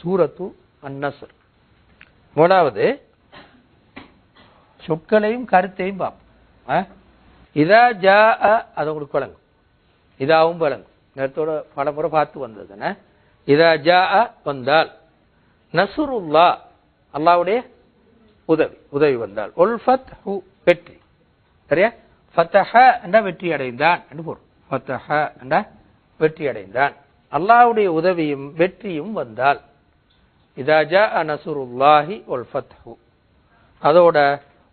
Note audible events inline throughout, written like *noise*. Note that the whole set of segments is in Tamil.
சூரத்து அந்நசர் மூணாவது சொற்களையும் கருத்தையும் பார்ப்போம். இதா ஜா அது உங்களுக்கு வழங்கும் இதாவும் வழங்கும் நேரத்தோட பல முறை பார்த்து வந்ததுன்னு இதா ஜா வந்தால். நசுருல்லா அல்லாவுடைய உதவி உதவி வந்தால். ஒல்ஃபத் ஹு வெற்றி. சரியா? ஃபத்தஹ என்ற வெற்றி அடைந்தான் என்று பொருள். ஃபத்தஹ என்ற வெற்றி அடைந்தான். அல்லாஹ்வுடைய உதவியும் வெற்றியும் வந்தால். இதா நசுருல்லாஹி ஒல் ஃபத்ஹு. அதோட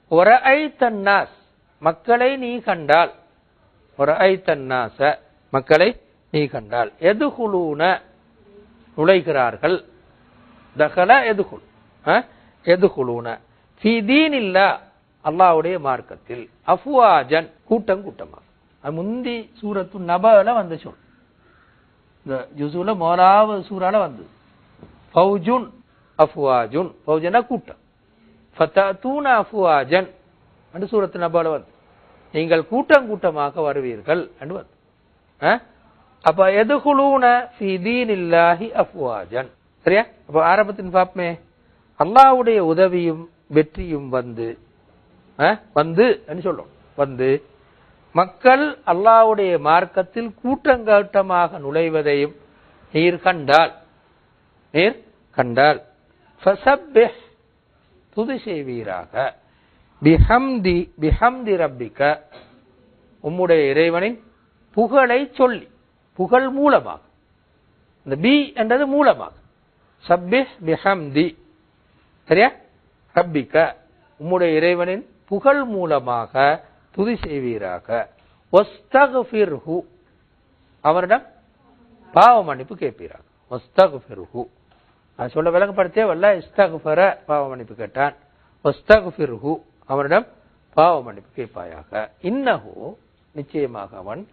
ஒரு ஐ தன்னாஸ் மக்களை நீ கண்டால். ஒரு ஐ தன்னாச மக்களை நீ கண்டால். எதுகுலூன? நுழைகிறார்கள் தகல எதுகுல்? எதுகுலூன? ஃபி தீனில்லா. அல்லாஹ்வுடைய மார்க்கத்தில். அஃப்வாஜன். கூட்டம் கூட்டமாக. முந்தி சூரத்து நபல வந்த சொல். இந்த ஜுசுல மோலாவது சூறால வந்தது. ஃபௌஜுன் அஃப்வாஜுன் பௌஜனா கூட்டம் ஃபத்தூன அஃப்வாஜன் என்று சூரத்து நபால வந்து நீங்கள் கூட்டம் கூட்டமாக வருவீர்கள். என்று வந்து ஆ? அப்ப எதுகுலூன ஃபி அஃப்வாஜன் சரியா? அப்ப ஆரம்பத்தின் பாப்மே அல்லாஹ்வுடைய உதவியும் வெற்றியும் வந்து ஆ? வந்து என்று சொல்லும் வந்து மக்கள் அல்லாஹ்வுடைய மார்க்கத்தில் கூட்டங்கூட்டமாக நுழைவதையும் நீர் கண்டால். நீர் கண்டால் ஃபசப்பிஹ் துதி செய்வீராக பிஹம்தி பிஹம்தி ரப்பிக்க. உம்முடைய இறைவனின் புகழை சொல்லி புகழ் மூலமாக. இந்த பி என்றது மூலமாக. சப்பிஹ் பிஹம்தி. சரியா? ரப்பிக்க. உம்முடைய இறைவனின் புகழ் மூலமாக துதி செய்வீராக ஒஸ்தகுஃபிர்ஹு அவரிடம் பாவ மன்னிப்பு கேட்பீராக. ஒஸ்தகுஃபிர்ஹு அது சொல்ல விளங்கப்படுத்தே வல்ல இஸ்தகுஃபர பாவ மன்னிப்பு கேட்டான். ஒஸ்தகுஃபிர்ஹு அவனிடம் பாவ மன்னிப்பு கேட்பாயாக. இன்னஹு நிச்சயமாக அவன்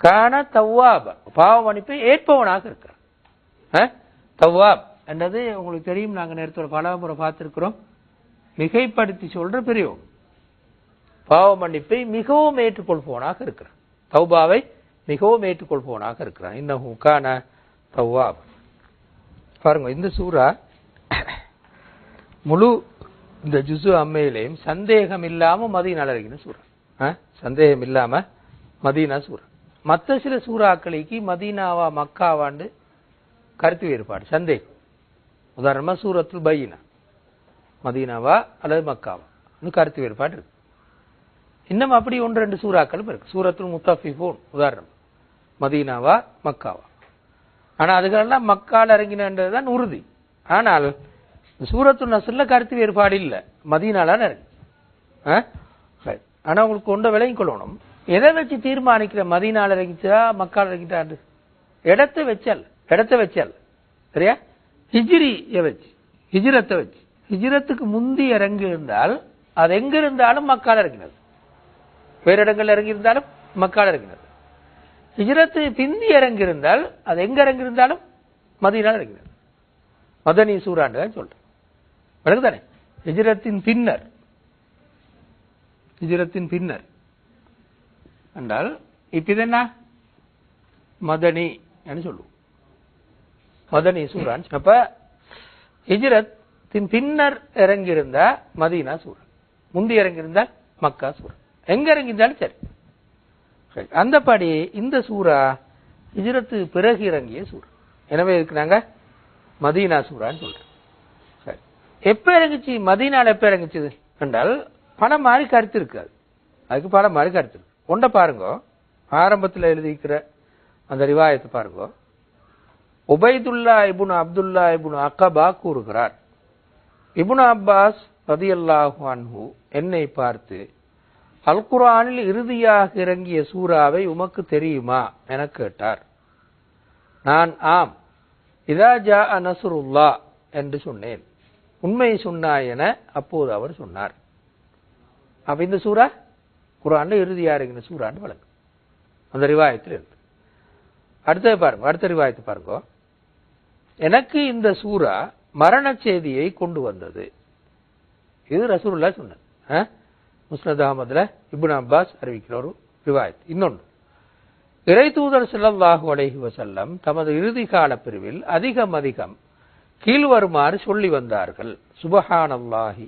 கான தவ்வாப பாவ மன்னிப்பை ஏற்பவனாக இருக்கிறான். தவ்வாப் என்றது உங்களுக்கு தெரியும் நாங்கள் நேரத்தோட பல முறை பார்த்துருக்கிறோம். மிகைப்படுத்தி சொல்ற பெரியவங்க பாவ மன்னிப்பை மிகவும் ஏற்றுக்கொள்பவனாக இருக்கிறான். தௌபாவை மிகவும் ஏற்றுக்கொள்பவனாக இருக்கிறான். இன்னும் கான தவ்வாப் பாருங்க இந்த சூரா முழு இந்த ஜுசு அம்மையிலையும் சந்தேகம் இல்லாம மதீனால இருக்கிற சூரா ஆ? சந்தேகம் இல்லாம மதீனா சூரா மற்ற சில சூறாக்களுக்கு மதீனாவா மக்காவாண்டு கருத்து வேறுபாடு சந்தேகம். உதாரணமா சூரத்துல் பையினா மதீனாவா அல்லது மக்காவா கருத்து வேறுபாடு இருக்கு. இன்னும் அப்படி ஒன்று ரெண்டு சூறாக்களும் இருக்கு. சூரத்துல் முத்தஃபிஃபூன் உதாரணம். மதீனாவா மக்காவா. ஆனால் அதுக்கெல்லாம் மக்கால் இறங்கினன்றது தான் உறுதி. ஆனால் சூரத்து நசர்ல கருத்து வேறுபாடு இல்லை. மதீனால இறங்கி ஆ? சரி. உங்களுக்கு கொண்ட விலையும் கொள்ளணும். எதை வச்சு தீர்மானிக்கிற? மதியனால் இறங்கிச்சா மக்கால் இறங்கிட்டாண்டு இடத்தை வச்சல் இடத்தை வச்சல். சரியா? ஹிஜிரியை வச்சு ஹிஜிரத்தை வச்சு. ஹிஜிரத்துக்கு முந்தி இறங்கி இருந்தால் அது எங்க இருந்தாலும் மக்கால் இறங்கினது. வேறு இடங்கள் இறங்கி இருந்தாலும் மக்கால் இறங்கினது. ஹிஜரத்து பிந்தி இறங்கி இருந்தால் அது எங்க இறங்கியிருந்தாலும் இருந்தாலும் மதீனால மதனி சூறாண்டு தான் சொல்றேன் விளக்குதானே ஹிஜரத்தின் பின்னர். ஹிஜரத்தின் பின்னர். என்றால் இப்ப இது என்ன? மதனி என்று சொல்லுவோம். மதனி சூறான் அப்ப ஹிஜரத்தின் பின்னர் இறங்கியிருந்தா மதீனா சூரன் முந்தி இறங்கியிருந்தால் மக்கா சூரன் எங்க இறங்கியிருந்தாலும் சரி. அந்தபடி இந்த சூரா ஹிஜ்ரத்து பிறகு இறங்கிய சூரா எனவே இதுக்கு நாங்க மதீனா சூறான்னு சொல்றோம். சரி எப்ப இறங்குச்சு? மதீனால எப்ப இறங்குச்சு என்றால் பல மாதிரி கருத்து இருக்காது அதுக்கு பல மாதிரி கருத்து இருக்கு. ஒன்றை பாருங்க. ஆரம்பத்தில் எழுதிக்கிற அந்த ரிவாயத்தை பாருங்க. உபைதுல்லா இபுன் அப்துல்லா இபுன் அக்கபா கூறுகிறார். இபுன் அப்பாஸ் ரதியல்லாஹு அன்ஹு என்னை பார்த்து அல் குரானில் இறுதியாக இறங்கிய சூறாவை உமக்கு தெரியுமா? என கேட்டார். நான் ஆம். இதா ஜா நசுருல்லா என்று சொன்னேன். உண்மை சொன்னாய் என அப்போது அவர் சொன்னார். அப்ப இந்த சூறா? குரான் இறுதியா இருக்கிற சூறான்னு வழங்கு அந்த ரிவாயத்தில் இருந்து. அடுத்தது பாருங்க அடுத்த ரிவாயத்தை பாருங்க. எனக்கு இந்த சூறா மரண செய்தியை கொண்டு வந்தது. இது ரசூலுல்லா சொன்னது. ஆ? முஸ்னத் அகமதுல இபுன் அப்பாஸ் அறிவிக்கிற ஒரு ரிவாயத். இன்னொன்று இறை தூதர் செல்லல்லாஹு அலைஹி வசல்லம் தமது இறுதி கால பிரிவில் அதிகம் அதிகம் கீழ்வருமாறு சொல்லி வந்தார்கள். சுபஹானல்லாஹி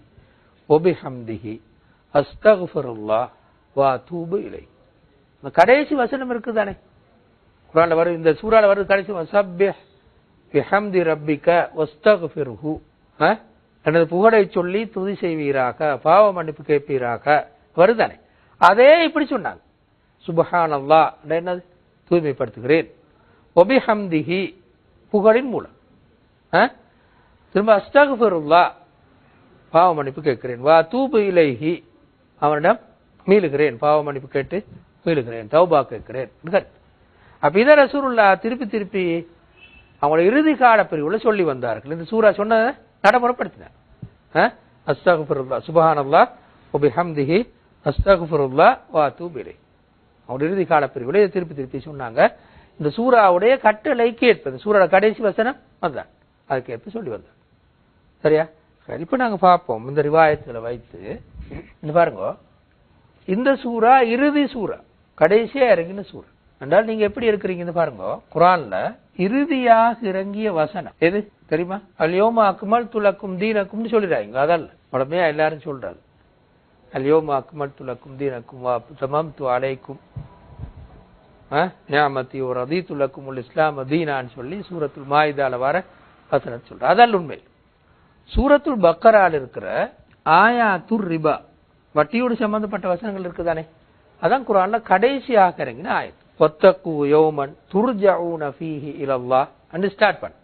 ஒபிஹம்திஹி அஸ்தகுஃபருல்லா வா தூபு இலை. கடைசி வசனம் இருக்குதானே? குரான்ல வரும் இந்த சூறால வருது கடைசி வசப்பிஹ் பிஹம்தி ரப்பிக ஆ? எனது புகழை சொல்லி துதி செய்வீராக பாவ மன்னிப்பு கேட்பீராக. வருதானே? அதே இப்படி சொன்னாங்க சுபஹான் அல்லா என்னது? தூய்மைப்படுத்துகிறேன். ஒபிஹம்திஹி புகழின் மூலம். ஆ? திரும்ப அஸ்தகுஃபிருல்லா பாவ மன்னிப்பு கேட்கிறேன். வா தூபு இலைஹி அவனிடம் மீளுகிறேன். பாவ மன்னிப்பு கேட்டு மீளுகிறேன். தௌபா கேட்கிறேன். அப்ப இதை ரசூருல்லா திருப்பி திருப்பி அவங்களோட இறுதி கால பிரிவுல சொல்லி வந்தார்கள். இந்த சூரா சொன்னதை நடைமுறைப்படுத்தினார். அஸ்தகுஃபிருல்லா சுபஹானல்லா ஒபிஹம்திஹி அஸ்தகுஃபிருல்லா வா தூபு அவருடைய இறுதி கால இதை திருப்பி திருப்பி சொன்னாங்க. இந்த சூறாவுடைய கட்டளை கேட்பது சூறாவோட கடைசி வசனம் அதுதான். அதுக்கேற்ப சொல்லி வந்தார். சரியா? சரி நாங்கள் பார்ப்போம். இந்த ரிவாயத்தில் வைத்து இந்த பாருங்க. இந்த சூறா இறுதி சூறா. கடைசியாக இறங்கின சூறா. என்றால் நீங்கள் எப்படி இருக்கிறீங்கன்னு பாருங்க. குரானில் இறுதியாக இறங்கிய வசனம். எது? தெரியுமா? அல்யோமா அக்மல் துலக்கும் தீனக்கும்னு சொல்லிடுறாங்க அதல்ல. உடமையா எல்லாரும் சொல்றாரு அல்யோமா அக்மல் துலக்கும் தீனக்கும் வா தமம் து அலைக்கும் ஞாமத்தி ஒரு துலக்கும் உல் இஸ்லாம் தீனான்னு சொல்லி சூரத்துல் மாயுதால வர வசனம் சொல்ற அதல் உண்மை. சூரத்துல் பக்கரால் இருக்கிற ஆயாத்துர் ரிபா வட்டியோடு சம்பந்தப்பட்ட வசனங்கள் இருக்குதானே? அதான் குரான்ல கடைசி இறங்கின ஆயத் ஒத்தக்கு யோமன் துர்ஜவுன ஃபீஹி இலல்லா அண்டு ஸ்டார்ட் பண்ண.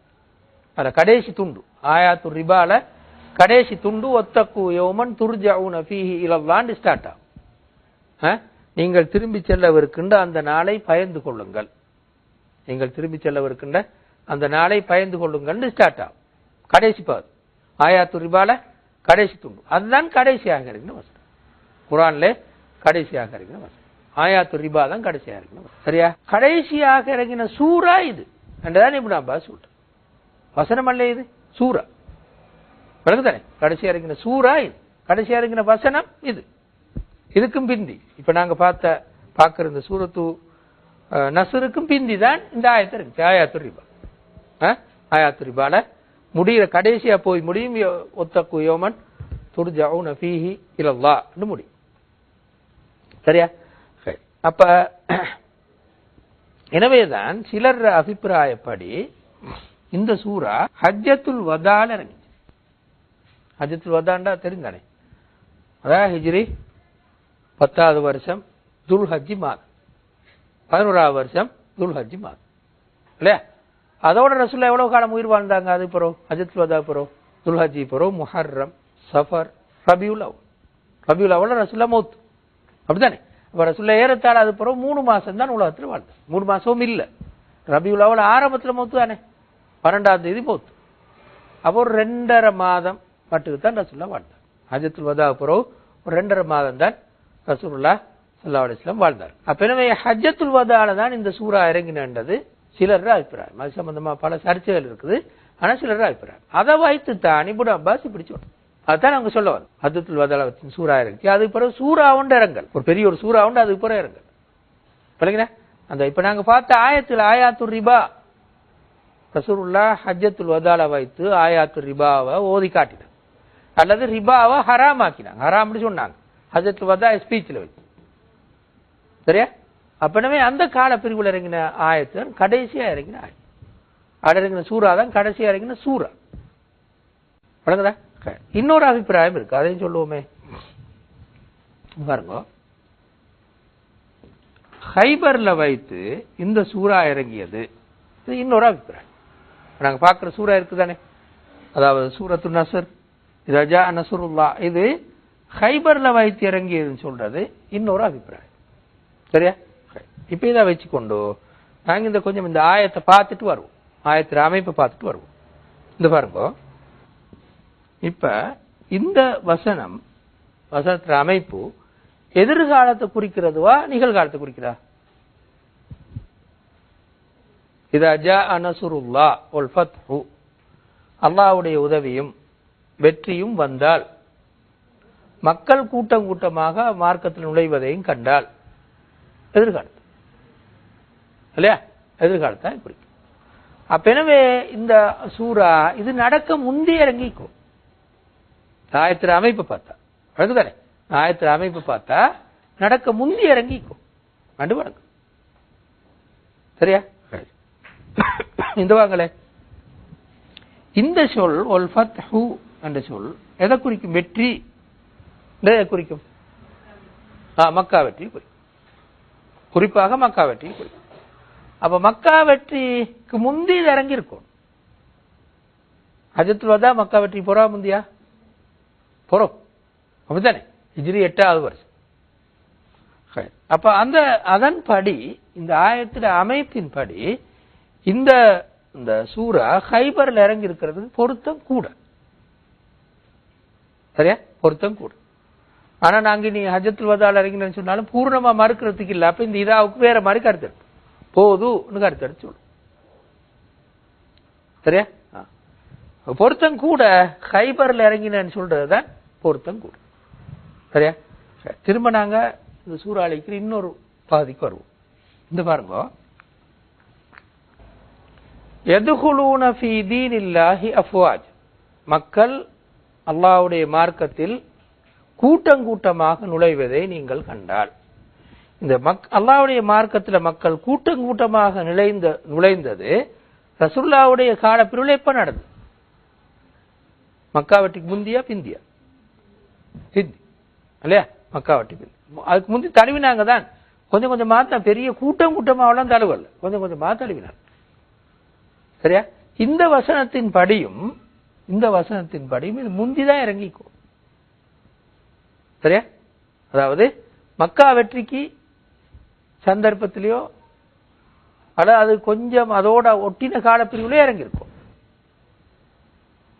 அதுல கடைசி துண்டு. ஆயாத்துர் ரிபால கடைசி துண்டு ஒத்தக்கு யோமன் துர்ஜவுன ஃபீஹி இலல்லான்னு ஸ்டார்ட் ஆகும். ஆ? நீங்கள் திரும்பி செல்லவிருக்கின்ற அந்த நாளை பயந்து கொள்ளுங்கள். நீங்கள் திரும்பி செல்லவிருக்கின்ற அந்த நாளை பயந்து கொள்ளுங்கள்னு ஸ்டார்ட் ஆகும். கடைசி பாது. ஆயாத்து ரிபால கடைசி துண்டு. அதுதான் கடைசியாக இருக்கிற வசனம். குரான்ல கடைசியாக இருக்கிற வசனம். ஆயாத்து ரிபா தான் கடைசியாக இருக்கிற சரியா? கடைசியாக இறங்கின சூறா இது. என்றுதான் இப்படி நான் சொல்றேன் வசனம் அல்ல இது? சூரா விளக்குதானே? கடைசியா இறங்கின சூரா இது. கடைசியா இருக்கிற வசனம் இது. இதுக்கும் பிந்தி. இப்ப நாங்க பார்த்த பார்க்கிற இந்த சூரத்து நசுருக்கும் பிந்தி தான் இந்த ஆயத்தை இருக்கு ஆயாத்துரிபா ஆயாத்துரிபால முடிகிற கடைசியா போய் முடியும். ஒத்த ஒத்தக்கு யோமன் துர்ஜவுன ஃபீஹி இலல்லான்னு முடியும். சரியா? சரி. அப்ப *clears throat* எனவேதான் சிலர் அபிப்பிராயப்படி இந்த சூரா ஹஜ்ஜத்துல் வதால இறங்கிச்சு. ஹஜ்ஜத்துல் வதாண்டா தெரிந்தானே அதான் ஹிஜ்ரி பத்தாவது வருஷம் துல் ஹஜ்ஜி மாதம். பதினோராவது வருஷம் துல் ஹஜ்ஜி மாதம். இல்லையா? அதோட ரசூல்லா எவ்வளவு காலம் உயிர் வாழ்ந்தாங்க? அது பிறகு ஹஜ்ஜத்துல் வதா பிறகு துல் ஹஜ்ஜி பிறகு முஹர்ரம் சஃபர் ரபியுல் அவல் ரபியுல் அவல் ரசூல்லா மௌத் அப்படித்தானே? அப்ப ரசூல்லா ஏறத்தாழ அது பிறகு மூணு மாசம் தான் உலகத்தில் வாழ்ந்தார். மூணு மாசமும் இல்லை. ரபியுல் அவல் ஆரம்பத்தில் மௌத்து தானே பன்னெண்டாம் தேதி போத்து. அப்போ ஒரு ரெண்டரை மாதம் மட்டுக்கு தான் ரசூல்லா வாழ்ந்தார். ஹஜத்துல் வதா பிறகு ஒரு ரெண்டரை மாதம் தான் ரசூல்லா சல்லா அலிஸ்லாம் வாழ்ந்தார். அப்ப எனவே ஹஜ்ஜத்துல் வதால தான் இந்த சூரா இறங்கினது சிலர் அபிப்பிராயம். அது சம்பந்தமா பல சர்ச்சைகள் இருக்குது. ஆனா சிலர் அபிப்பிராயம். அதை வைத்து தான் இப்படி அப்பாஸ் இப்படி சொல்லணும் அதான் அவங்க சொல்ல வரும் ஹஜ்ஜத்துல் வதால வச்சு சூரா இறங்கி அதுக்கு பிறகு சூறா உண்டு இறங்கல். ஒரு பெரிய ஒரு சூறா உண்டு அதுக்கு பிறகு இறங்கல். விளங்கினா அந்த இப்ப நாங்க பார்த்த ஆயத்தில் ஆயாத்து ரிபா ரசூருல்லா ஹஜ்ஜத்துல் வதால வைத்து ஆயாத்து ரிபாவை ஓதி காட்டினாங்க. அல்லது ரிபாவை ஹராம் ஆக்கினாங்க ஹராம்னு சொன்னாங்க. ஹஜ்ஜத்துல் வதா ஸ்பீச்சில் வச்சு. சரியா? அப்பனவே அந்த கால பிரிவில் இறங்கின ஆயத்து கடைசியாக இறங்கின ஆயத்து. அட இறங்கின சூறா தான் கடைசியாக இறங்கின சூறா. வழங்குதா இன்னொரு அபிப்பிராயம் இருக்கு. அதையும் சொல்லுவோமே. பாருங்க. ஹைபர்ல வைத்து இந்த சூறா இறங்கியது. இது இன்னொரு அபிப்பிராயம். நாங்க பார்க்கிற சூறா இருக்குதானே? அதாவது சூரத்து நசர் ரஜா நசருல்லா இது ஹைபர்ல வைத்து இறங்கியதுன்னு சொல்றது இன்னொரு அபிப்பிராயம். சரியா? இப்போ இப்ப இதை வச்சுக்கொண்டு நாங்க இந்த கொஞ்சம் இந்த ஆயத்தை பார்த்துட்டு வருவோம். ஆயத்திர அமைப்பை பார்த்துட்டு வருவோம். இந்த பாருங்க. இப்ப இந்த வசனம் வசனத்தின் அமைப்பு எதிர்காலத்தை குறிக்கிறதுவா நிகழ்காலத்தை குறிக்கிறா இது அஜா அனசுருல்லா ஒல் ஃபத்ஹு. அல்லாவுடைய உதவியும் வெற்றியும் வந்தால் மக்கள் கூட்டம் கூட்டமாக மார்க்கத்தில் நுழைவதையும் கண்டால் எதிர்காலத்து. இல்லையா? எதிர்காலத்தான் குறிக்கும் அப்பெனவே இந்த சூரா இது நடக்க முந்தைய இறங்கிக்கும் ஆயத்திர அமைப்பு பார்த்தா வழங்குதானே ஆயத்திர அமைப்பு பார்த்தா நடக்க முந்தி இறங்கிக்கும் கண்டு பாருங்க சரியா? *coughs* இந்த வாங்களே இந்த சொல் ஒல் ஃபத்ஹு என்ற சொல் எதை குறிக்கும்? வெற்றி. எதை குறிக்கும்? மக்கா வெற்றி குறிக்கும். குறிப்பாக மக்கா வெற்றி குறிக்கும். அப்ப மக்கா வெற்றிக்கு முந்தி இது இறங்கி இருக்கும் வதா மக்கா வெற்றி போறா முந்தியா? போறோம். அப்படித்தானே? ஹிஜ்ரி எட்டாவது வருஷம். அப்ப அந்த அதன்படி இந்த ஆயத்தின் அமைப்பின்படி இந்த இந்த சூரா ஹைபர்ல இறங்கி இருக்கிறதுக்கு பொருத்தம் கூட. சரியா? பொருத்தம் கூட. ஆனா நாங்க நீ ஹஜத்துல் வதால் இறங்கினு சொன்னாலும் பூர்ணமா மறுக்கிறதுக்கு இல்லை. அப்ப இந்த இதாவுக்கு வேற மாதிரி கருத்து இருக்கு போதும்னு கருத்து எடுத்து சொல்லு சரியா? ஆ. பொருத்தம் கூட ஹைபர்ல இறங்கினேன்னு சொல்றதுதான் பொருத்தம் கூட. சரியா? திரும்ப நாங்க இந்த சூறாளிக்கு இன்னொரு பாதிக்கு வருவோம். இந்த பாருங்க. எதுகுலூன ஃபீ தீனில்லாஹி அஃப்வாஜ். மக்கள் அல்லாவுடைய மார்க்கத்தில் கூட்டங்கூட்டமாக நுழைவதை நீங்கள் கண்டால். இந்த மக் அல்லாஹ்வுடைய மார்க்கத்தில் மக்கள் கூட்டங்கூட்டமாக நுழைந்த நுழைந்தது ரசுல்லாவுடைய காலப்பிரிவில் எப்போ நடந்தது மக்காவட்டிக்கு முந்தியா பிந்தியா? ஹிந்தி இல்லையா? மக்காவட்டி பிந்தி. அதுக்கு முந்தி தழுவினாங்க தான். கொஞ்சம் கொஞ்சமாக தான் பெரிய கூட்டம் கூட்டமாகலாம் தழுவல. கொஞ்சம் கொஞ்சமாக தழுவினாங்க. சரியா? இந்த வசனத்தின் படியும் இந்த வசனத்தின் படியும் இது முந்திதான் இறங்கிக்கும். சரியா? அதாவது மக்கா வெற்றிக்கு சந்தர்ப்பத்திலேயோ அதாவது அது கொஞ்சம் அதோட ஒட்டின காலப்பிரிவுலயே இறங்கியிருக்கும்.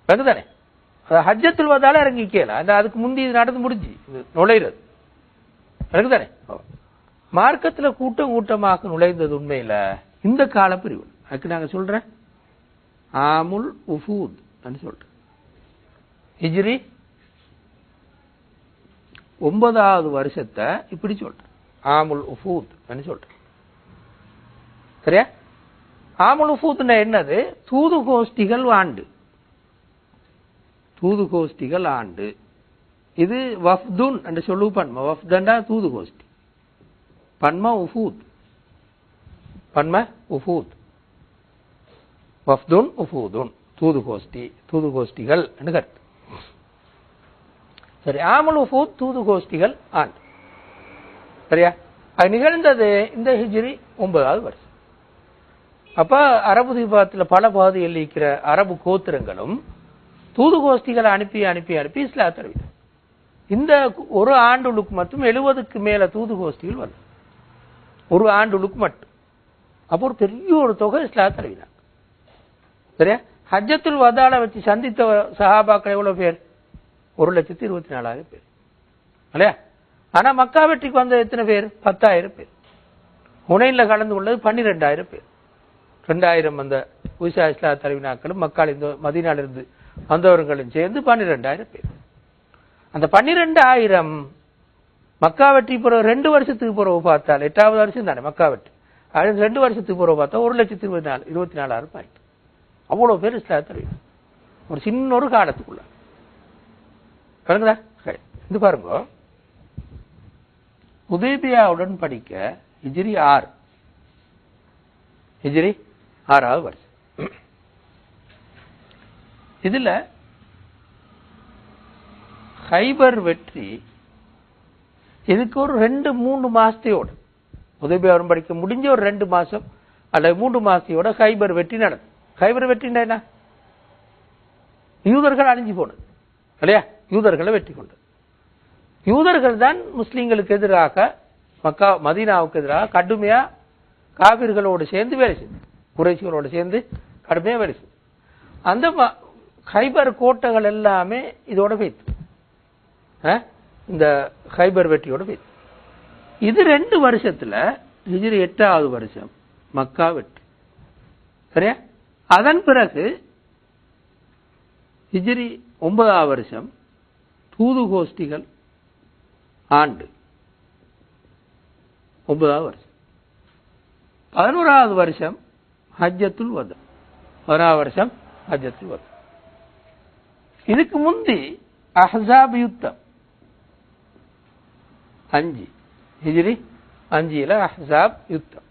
தானே அது ஹஜ்ஜத்தில் வந்தாலும் இறங்கிக்கலாம் அந்த அதுக்கு முந்தி இது நடந்து முடிஞ்சு இது நுழையிறது. தானே மார்க்கத்தில் கூட்டம் கூட்டமாக நுழைந்தது உண்மையில் இந்த காலப்பிரிவு. அதுக்கு நாங்கள் சொல்றேன் ஆமுல் உஃபூத் சொல்றேன் ஹிஜ்ரி ஒன்பதாவது வருஷத்தை இப்படி சொல்கிறேன் ஆமுல் உஃபூத் சொல்றேன் சரியா? ஆமுல் உஃபூத்னா என்னது? தூது கோஷ்டிகள் ஆண்டு. தூது கோஷ்டிகள் ஆண்டு. இது வஃப்துன் என்று சொல்லு பன்ம. வஃப்தண்டா தூது கோஷ்டி. பன்ம உஃபூத். பன்ம உஃபூத். வஃப்துன் உஃபூதுன். தூது கோஷ்டி தூது கோஷ்டிகள் என்று கருத்து. சரி ஆமுல் உஃபூத் தூது கோஷ்டிகள் ஆண்டு. சரியா? அது நிகழ்ந்தது இந்த ஹிஜ்ரி ஒன்பதாவது வருஷம். அப்ப அரபு தீபாத்தில் பல பகுதிகளில் இருக்கிற அரபு கோத்திரங்களும் தூது கோஷ்டிகளை அனுப்பி அனுப்பி அனுப்பி இஸ்லாம் தருவினர் இந்த ஒரு ஆண்டுளுக்கு மட்டும் எழுபதுக்கு மேல தூது கோஷ்டிகள் வரும் ஒரு ஆண்டுளுக்கு மட்டும். அப்போ ஒரு பெரிய ஒரு தொகை இஸ்லாம் தருவினார் சரியா? ஹஜ்ஜத்துல் வதால வச்சு சந்தித்த சஹாபாக்கள் எவ்வளவு பேர்? ஒரு லட்சத்தி இருபத்தி நாலாயிரம் பேர். இல்லையா? ஆனா மக்கா வெற்றிக்கு வந்த எத்தனை பேர்? பத்தாயிரம் பேர். உனையில் கலந்து கொண்டது பன்னிரெண்டாயிரம் பேர். ரெண்டாயிரம் அந்த உஷா இஸ்லா தலைவினாக்களும் மக்கள் இந்த மதினாலிருந்து வந்தவர்களும் சேர்ந்து பன்னிரெண்டாயிரம் பேர். அந்த பன்னிரெண்டாயிரம் மக்கா வெற்றி பிறகு ரெண்டு வருஷத்துக்கு பிறகு பார்த்தால் எட்டாவது வருஷம் தானே மக்கா வெற்றி அது ரெண்டு வருஷத்துக்கு பிறகு பார்த்தா ஒரு லட்சத்தி இருபத்தி நாலு இருபத்தி நாலாயிரம் ஆயிட்டு. அவ்வளவு பேர் இஸ்லா ஒரு சின்ன ஒரு காலத்துக்குள்ள பாருங்களா இது பாருங்க. உதேபியாவுடன் படிக்க ஹிஜ்ரி ஆறு. ஹிஜ்ரி ஆறாவது வருஷம். இதுல ஹைபர் வெற்றி இதுக்கு ஒரு ரெண்டு மூணு மாசத்தையோட. உதவியாளரும் படிக்க முடிஞ்ச ஒரு ரெண்டு மாசம் அல்லது மூன்று மாசத்தையோட ஹைபர் வெற்றி நடக்கும். ஹைபர் வெற்றின்னா என்ன? யூதர்கள் அழிஞ்சு போனது. இல்லையா? யூதர்களை வெற்றி கொண்டது. யூதர்கள் தான் முஸ்லீம்களுக்கு எதிராக மக்கா மதீனாவுக்கு எதிராக கடுமையா காவிர்களோடு சேர்ந்து வேலை செய்து குறைச்சிகளோடு சேர்ந்து கடுமையா வேலை செய்து அந்த ம- ஹைபர் கோட்டைகள் எல்லாமே இதோட வைத்து இந்த ஹைபர் வெற்றியோட வைத்து இது ரெண்டு வருஷத்துல ஹிஜ்ரி எட்டாவது வருஷம் மக்கா வெற்றி சரியா? அதன் பிறகு ஹிஜ்ரி ஒன்பதாம் வருஷம் தூது கோஷ்டிகள் ஆண்டு ஒன்பதாவது வருஷம். பதினோராவது வருஷம் ஹஜ்ஜத்துல் வதம் பதினாறு வருஷம் ஹஜ்ஜத்து வதம் இதுக்கு முந்தி அஹ்ஸாப் யுத்தம். அஞ்சு. ஹிஜ்ரி அஞ்சில அஹ்ஸாப் யுத்தம்.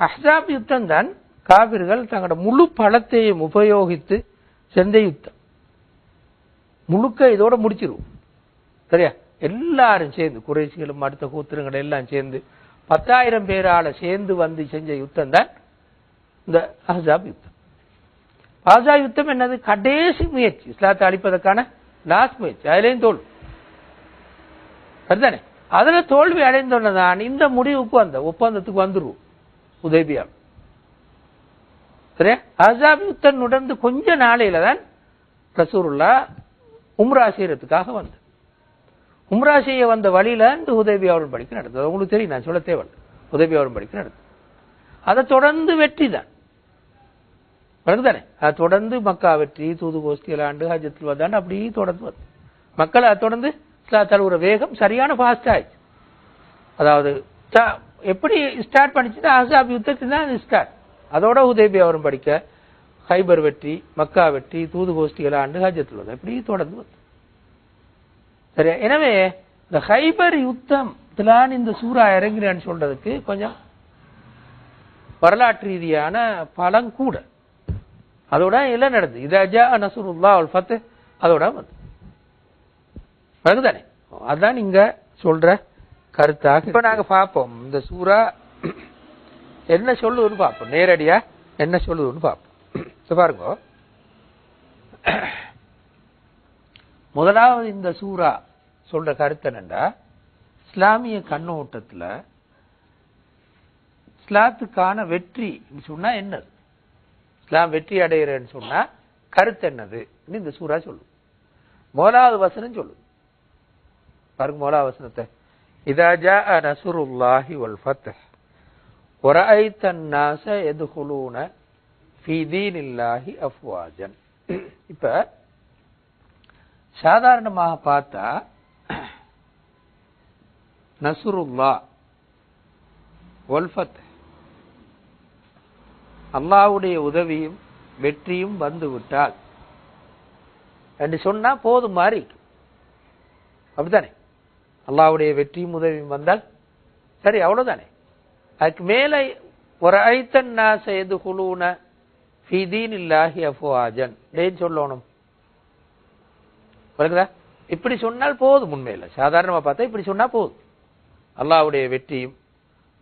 அஹ்ஸாப் யுத்தம் தான் காவிர்கள் தங்களோட முழு பழத்தையும் உபயோகித்து செஞ்ச யுத்தம் முழுக்க இதோட முடிச்சிருவோம். சரியா? எல்லாரும் சேர்ந்து குறைசிகளும் அடுத்த கூத்திரங்கள் எல்லாம் சேர்ந்து பத்தாயிரம் பேரால சேர்ந்து வந்து செஞ்ச யுத்தம் தான் இந்த அஹாப் யுத்தம். பாசா யுத்தம் என்னது? கடைசி முயற்சி. இஸ்லாத்தை அழிப்பதற்கான லாஸ்ட் முயற்சி. அதுலேயும் தோல்வி. சரிதானே? அதுல தோல்வி அடைந்தோன்னதான் இந்த முடிவுக்கு வந்த ஒப்பந்தத்துக்கு வந்துருவோம். உதவியாக சரியா அசாப் யுத்தம் நடந்து கொஞ்ச நாளையில தான் ரசூருல்லா உம்ரா செய்யறதுக்காக வந்து உம்ரா செய்ய வந்த வழியில இந்த உதவி அவர்கள் படிக்க நடந்தது. உங்களுக்கு தெரியும் நான் சொல்ல தேவையில்லை உதவி அவர்கள் படிக்க நடந்தது. அதை தொடர்ந்து வெற்றி தான். தானே அதை தொடர்ந்து மக்கா வெற்றி தூது கோஷ்டியில் ஆண்டு ஹஜத்தில் வந்தாண்டு அப்படியே தொடர்ந்து வந்து மக்கள் அதை தொடர்ந்து தழுவுற வேகம் சரியான ஃபாஸ்ட் ஆயிடுச்சு. அதாவது எப்படி ஸ்டார்ட் பண்ணிச்சுன்னா அசாப் யுத்தத்தில் தான் ஸ்டார்ட் அதோட உதவி அவரும் படிக்க ஹைபர் வெற்றி மக்கா வெற்றி தூது கோஷ்டிகள் ஆண்டு ஹஜத்தில் வந்து அப்படி தொடர்ந்து வந்து சரியா? எனவே இந்த ஹைபர் யுத்தத்திலான் இந்த சூறா இறங்கினேன்னு சொல்றதுக்கு கொஞ்சம் வரலாற்று ரீதியான பலம் கூட. அதோட எல்லாம் நடந்தது. இதா நசுருல்லா அல் ஃபத்து அதோட வந்து வருதுதானே அதான் நீங்க சொல்ற கருத்தாக இப்ப நாங்க பார்ப்போம். இந்த சூறா என்ன சொல்லுதுன்னு பார்ப்போம். நேரடியா என்ன சொல்லுதுன்னு பார்ப்போம். இப்ப பாருங்க. முதலாவது இந்த சூரா சொல்ற கருத்து என்னண்டா? இஸ்லாமிய கண்ணோட்டத்துல இஸ்லாத்துக்கான வெற்றி சொன்னா என்னது? இஸ்லாம் வெற்றி அடைகிறேன்னு சொன்னா கருத்து என்னது? இந்த சூரா சொல்லும் முதலாவது வசனம் சொல்லும் பாருங்க முதலாவது வசனத்தை. இதா ஜாஅ நஸ்ருல்லாஹி வல் ஃபத்தஹ். ஒரஐத்த நாச எதுகுலூன ஃபீதீனில்லாஹி அஃப்வாஜன் இப்ப சாதாரணமாக பார்த்தா நசுருல்லா ஒல்ஃபத் அல்லாவுடைய உதவியும் வெற்றியும் வந்துவிட்டால் என்று சொன்னால் போதும் மாதிரி அப்படித்தானே அல்லாவுடைய வெற்றியும் உதவியும் வந்தால் சரி அவ்வளோதானே அதுக்கு மேலே ஒரு ஐத்தன்னா செய்து குழுன ஃபிதீன் இல்லாஹி அஃபுவாஜன். டேன்னு சொல்லணும். விளக்குதா இப்படி சொன்னால் போதும் உண்மையில். சாதாரணமாக பார்த்தா இப்படி சொன்னால் போதும். அல்லாவுடைய வெற்றியும்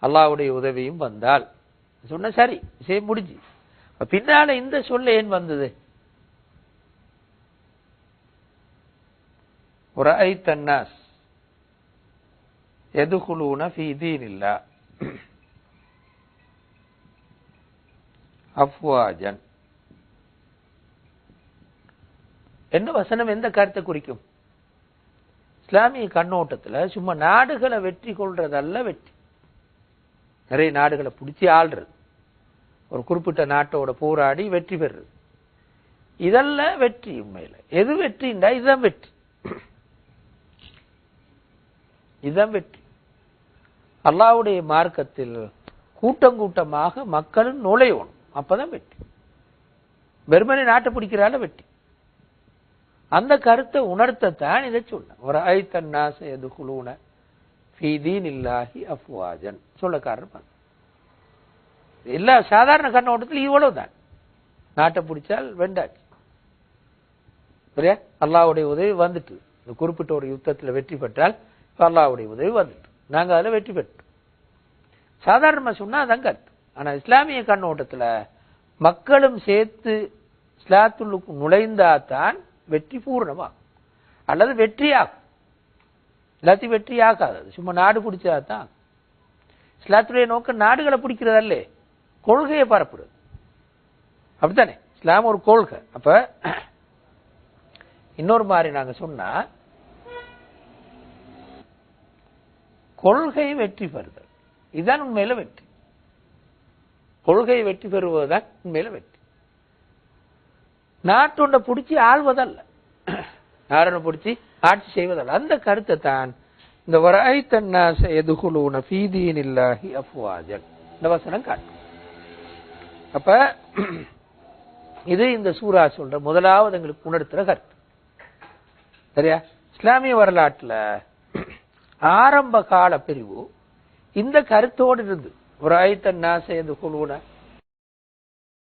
அல்லாஹ்வுடைய உதவியும் வந்தால். சொன்ன சரி விஷயம் முடிஞ்சு. பின்னால் பின்னால இந்த சொல்ல ஏன் வந்தது? ஒரு ஐத்தன்னாஸ் எதுகுலூன ஃபீ இல்லா அஃப்வாஜன். என்ன வசனம் எந்த கருத்தை குறிக்கும்? இஸ்லாமிய கண்ணோட்டத்தில் சும்மா நாடுகளை வெற்றி கொள்றதல்ல வெற்றி. நிறைய நாடுகளை பிடிச்சி ஆள்றது. ஒரு குறிப்பிட்ட நாட்டோட போராடி வெற்றி பெறுறது. இதல்ல வெற்றி உண்மையில். எது வெற்றிண்டா இதுதான் வெற்றி. இதுதான் வெற்றி. அல்லாஹ்வுடைய மார்க்கத்தில் கூட்டம் கூட்டமாக மக்களும் நுழையணும். அப்பதான் வெற்றி வெறுமனே நாட்டை பிடிக்கிறால வெற்றி அந்த கருத்தை உணர்த்தத்தான் இதை சொன்ன ஒரு ஐத்தன்னாச எது குழுன ஃபீதீன் இல்லாஹி அஃப்வாஜன் சொல்லக்காரர் எல்லா சாதாரண கண்ணோட்டத்தில் இவ்வளவுதான். நாட்டை பிடிச்சால் வெண்டாச்சு. சரியா அல்லாஹ்வுடைய உதவி வந்துட்டு. இந்த குறிப்பிட்ட ஒரு யுத்தத்தில் வெற்றி பெற்றால் இப்ப உதவி வந்துட்டு. நாங்க அதில் வெற்றி பெற்றோம். சாதாரணமா சொன்னால் அதான் கருத்து. ஆனா இஸ்லாமிய கண்ணோட்டத்துல மக்களும் சேர்த்து இஸ்லாத்துள்ளுக்கு நுழைந்தாதான் வெற்றி பூர்ணமாகும். அல்லது வெற்றியாகும். எல்லாத்தையும் வெற்றியாகாது. சும்மா நாடு பிடிச்சாதான். இஸ்லாத்துடைய நோக்கம் நாடுகளை பிடிக்கிறதல்லே. கொள்கையை பரப்புறது. அப்படித்தானே? இஸ்லாம் ஒரு கொள்கை. அப்ப இன்னொரு மாதிரி நாங்க சொன்னா கொள்கை வெற்றி பெறுதல். இதுதான் உண்மையில வெற்றி. கொள்கை வெற்றி பெறுவதுதான் உண்மையில வெற்றி. நாட்டுண்ட பிடிச்சி ஆள்வதல்ல. நாரண பிடிச்சி ஆட்சி செய்வதல்ல. அந்த கருத்தை தான் இந்த வராய்த்தன்னாச எதுகுலூன ஃபீதீன் இல்லாஹி அஃப்வாஜன். இந்த வசனம் காட்டும். அப்ப இது இந்த சூரா சொல்ற முதலாவது எங்களுக்கு உணர்த்துற கருத்து. சரியா? இஸ்லாமிய வரலாற்றுல ஆரம்ப கால பிரிவு இந்த கருத்தோடு இருந்து ஒரு ஐத்தன் நாசையது குழுன